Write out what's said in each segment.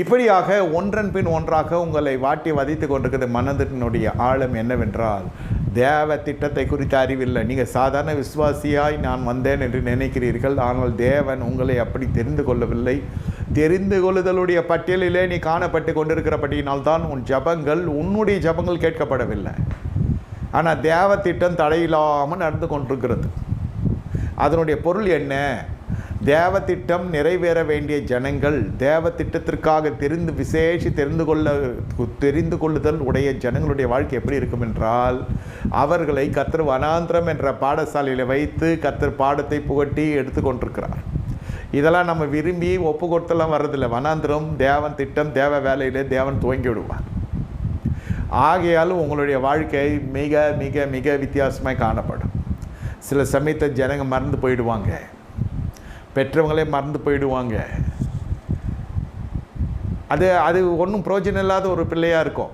இப்படியாக ஒன்றன் பின் ஒன்றாக உங்களை வாட்டி வதைத்து கொண்டிருக்கிற மனதினுடைய ஆழம் என்னவென்றால் தேவ திட்டத்தை குறித்த அறிவில்லை. நீங்கள் சாதாரண விசுவாசியாய் நான் வந்தேன் என்று நினைக்கிறீர்கள். ஆனால் தேவன் உங்களை அப்படி தெரிந்து கொள்ளவில்லை. தெரிந்து கொள்ளுதலுடைய பட்டியலிலே நீ காணப்பட்டு கொண்டிருக்கிறபடியினால் தான் உன் ஜபங்கள் உன்னுடைய ஜபங்கள் கேட்கப்படவில்லை. ஆனால் தேவ திட்டம் தடையில்லாமல் நடந்து கொண்டிருக்கிறது. அதனுடைய பொருள் என்ன? தேவத்திட்டம் நிறைவேற வேண்டிய ஜனங்கள் தேவத்திட்டத்திற்காக தெரிந்து விசேஷி தெரிந்து கொள்ள தெரிந்து கொள்ளுதல் உடைய ஜனங்களுடைய வாழ்க்கை எப்படி இருக்கும் என்றால் அவர்களை கத்தர் வனாந்திரம் என்ற பாடசாலையில் வைத்து கத்தர் பாடத்தை புகட்டி எடுத்துக்கொண்டிருக்கிறார் இதெல்லாம் நம்ம விரும்பி ஒப்பு கொடுத்தெல்லாம் வர்றதில்லை. வனாந்திரம் தேவன் திட்டம் தேவ வேலையிலே தேவன் துவங்கி விடுவார். ஆகையாலும் உங்களுடைய வாழ்க்கை மிக மிக மிக வித்தியாசமாக காணப்படும். சில சமயத்தை ஜனங்க மறந்து போயிடுவாங்க. பெற்றவங்களே மறந்து போயிடுவாங்க. அது அது ஒன்றும் பிரோஜனம் இல்லாத ஒரு பிள்ளையாக இருக்கும்.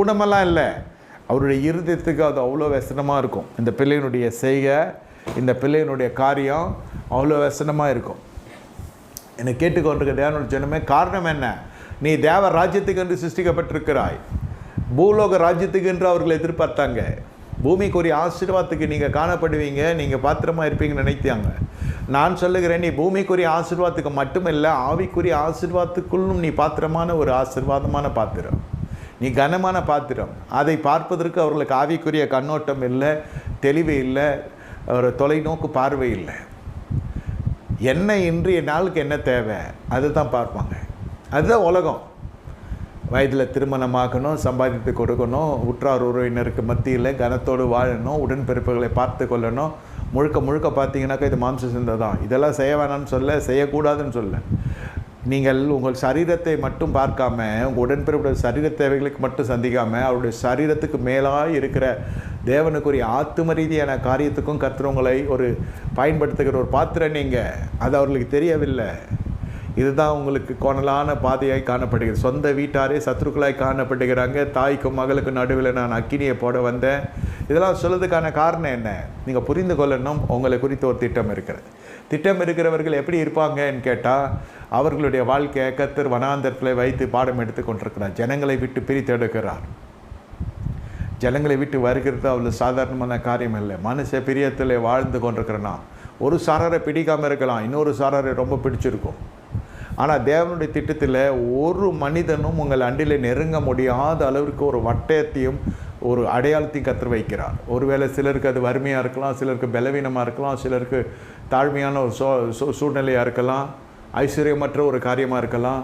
ஊனமெல்லாம் இல்லை. அவருடைய இருதயத்துக்கு அது அவ்வளோ வசனமாக இருக்கும். இந்த பிள்ளையினுடைய செய்கை இந்த பிள்ளையினுடைய காரியம் அவ்வளோ வசனமாக இருக்கும். என்னை கேட்டுக்கொண்டிருக்க தேவனோட சொன்னமே காரணம் என்ன? நீ தேவ ராஜ்யத்துக்கு என்று சிருஷ்டிக்கப்பட்டிருக்கிறாய். பூலோக ராஜ்யத்துக்கு என்று அவர்களை எதிர்பார்த்தாங்க. பூமிக்குரிய ஆசீர்வாதத்துக்கு நீங்கள் காணப்படுவீங்க நீங்கள் பாத்திரமாக இருப்பீங்கன்னு நினைத்தாங்க நான் சொல்லுகிறேன் நீ பூமிக்குரிய ஆசீர்வாதத்துக்கு மட்டுமில்ல ஆவிக்குரிய ஆசீர்வாதத்துக்குள்ளும் நீ பாத்திரமான ஒரு ஆசீர்வாதமான பாத்திரம். நீ கனமான பாத்திரம். அதை பார்ப்பதற்கு அவர்களுக்கு ஆவிக்குரிய கண்ணோட்டம் இல்லை தெளிவு இல்லை ஒரு தொலைநோக்கு பார்வை இல்லை. என்ன இன்றைய நாளுக்கு என்ன தேவை? அதுதான் பார்ப்பாங்க. அதுதான் உலகம். வயதில் திருமணமாகணும் சம்பாதித்து கொடுக்கணும் உற்றார் உறவினருக்கு மத்தியில் கனத்தோடு வாழணும் உடன்பிறப்புகளை பார்த்து கொள்ளணும். முழுக்க முழுக்க பார்த்தீங்கன்னாக்கா இது மாம்ச சிந்தை தான். இதெல்லாம் செய்ய வேணாம்னு சொல்ல செய்யக்கூடாதுன்னு சொல்ல. நீங்கள் உங்கள் சரீரத்தை மட்டும் பார்க்காம உங்கள் உடன்பிறப்புடைய சரீர தேவைகளுக்கு மட்டும் சந்திக்காமல் அவருடைய சரீரத்துக்கு மேலாக இருக்கிற தேவனுக்குரிய ஆத்தும ரீதியான காரியத்துக்கும் கத்துறவங்களை ஒரு பயன்படுத்துகிற ஒரு பாத்திரம் நீங்கள் அது அவர்களுக்கு தெரியவில்லை. இதுதான் உங்களுக்கு கோணலான பாதையாய் காணப்படுகிறது. சொந்த வீட்டாரே சத்ருக்களாய் காணப்படுகிறாங்க. தாய்க்கும் மகளுக்கும் நடுவில் நான் அக்கினியை போட வந்தேன். இதெல்லாம் சொல்றதுக்கான காரணம் என்ன? நீங்கள் புரிந்து கொள்ளணும். உங்களை குறித்து ஒரு திட்டம் இருக்கிறது. திட்டம் இருக்கிறவர்கள் எப்படி இருப்பாங்கன்னு கேட்டால் அவர்களுடைய வாழ்க்கையை கத்தர் வனாந்தரத்தில் வைத்து பாடம் எடுத்து கொண்டிருக்கிறார். ஜனங்களை விட்டு பிரித்தெடுக்கிறார் ஜனங்களை விட்டு வருகிறது அவ்வளோ சாதாரணமான காரியம் இல்லை மனுஷ பிரியத்தில் வாழ்ந்து கொண்டிருக்கிறனா. ஒரு சாரரை பிடிக்காமல் இருக்கலாம். இன்னொரு சாரரை ரொம்ப பிடிச்சிருக்கும். ஆனால் தேவனுடைய திட்டத்தில் ஒரு மனிதனும் உங்கள் அண்டில் நெருங்க முடியாத அளவிற்கு ஒரு வட்டயத்தையும் ஒரு அடையாளத்தையும் கற்று வைக்கிறார். ஒருவேளை சிலருக்கு அது வறுமையாக இருக்கலாம் சிலருக்கு பலவீனமாக இருக்கலாம் சிலருக்கு தாழ்மையான ஒரு சூ சூழ்நிலையாக இருக்கலாம் ஐஸ்வர்யமற்ற ஒரு காரியமாக இருக்கலாம்.